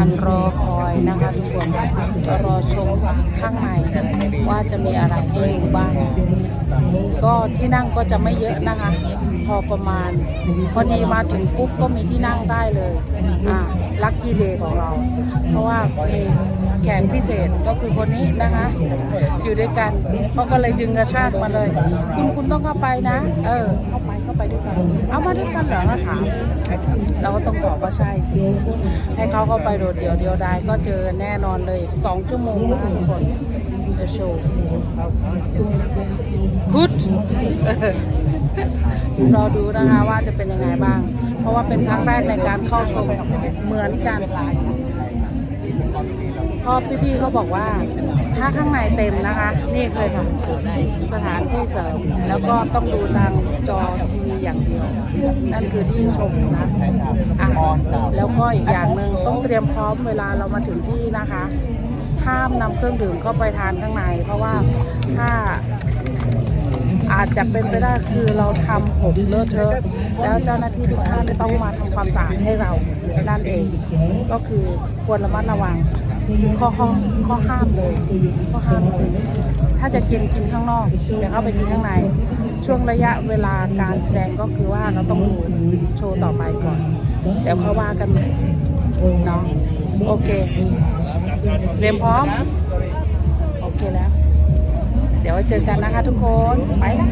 การรอคอยนะคะทุกคนจะรอชมข้างในว่าจะมีอะไรให้ดูบ้างก็ที่นั่งก็จะไม่เยอะนะคะ พอประมาณ พอดีมาถึงปุ๊บก็มีที่นั่งได้เลยอ่าลัคกี้เดย์ของเรา เพราะว่ามีแขกพิเศษก็คือคนนี้นะคะ อยู่ด้วยกันเขาก็เลยดึงกระชากมาเลย คุณคุณต้องเข้าไปนะ เออ เข้าไปเข้าไปด้วยกัน เอามาด้วยกันเหรอมาถาม เราก็ต้องตอบว่าใช่สิให้เขาเข้าไปโดดเดี่ยวเดียวดายก็เจอแน่นอนเลยสองชั่วโมงนะคะทุกคนเดโชว์พุทรอดูนะคะว่าจะเป็นยังไงบ้าง เพราะว่าเป็นครั้งแรกในการเข้าชมเหมือนกันพราะพี่ๆเขาบอกว่า ถ้าข้างในเต็มนะคะ นี่เคยค่ะสถานที่เสริม แล้วก็ต้องดูทางจอทีวีอย่างเดียว นั่นคือที่ชมนะอะแล้วก็อีกอย่างหนึ่งต้องเตรียมพร้อมเวลาเรามาถึงที่นะคะห้ามนำเครื่องดื่มเข้าไปทานข้างใน เพราะว่าถ้าอาจจะเป็นไปได้คือเราทำหกเลอะเทอะแล้วเจ้าหน้าที่ทุกท่านต้องมาทำความสะอาดให้เรานั่นเอง ก็คือควรระมัดระวัง ข้อข้อข้อห้ามเลยข้อห้ามเลยถ้าจะกินกินข้างนอกอย่าเข้าไปกินข้างใน ช่วงระยะเวลาการแสดงก็คือว่าเราต้องดูโชว์ต่อไปก่อนเดี๋ยวเขาว่ากันใหม่เนาะโอเคเตรียมพร้อม โอเคแล้ว เดี๋ยวไว้เจอกันนะคะทุกคน ไปละ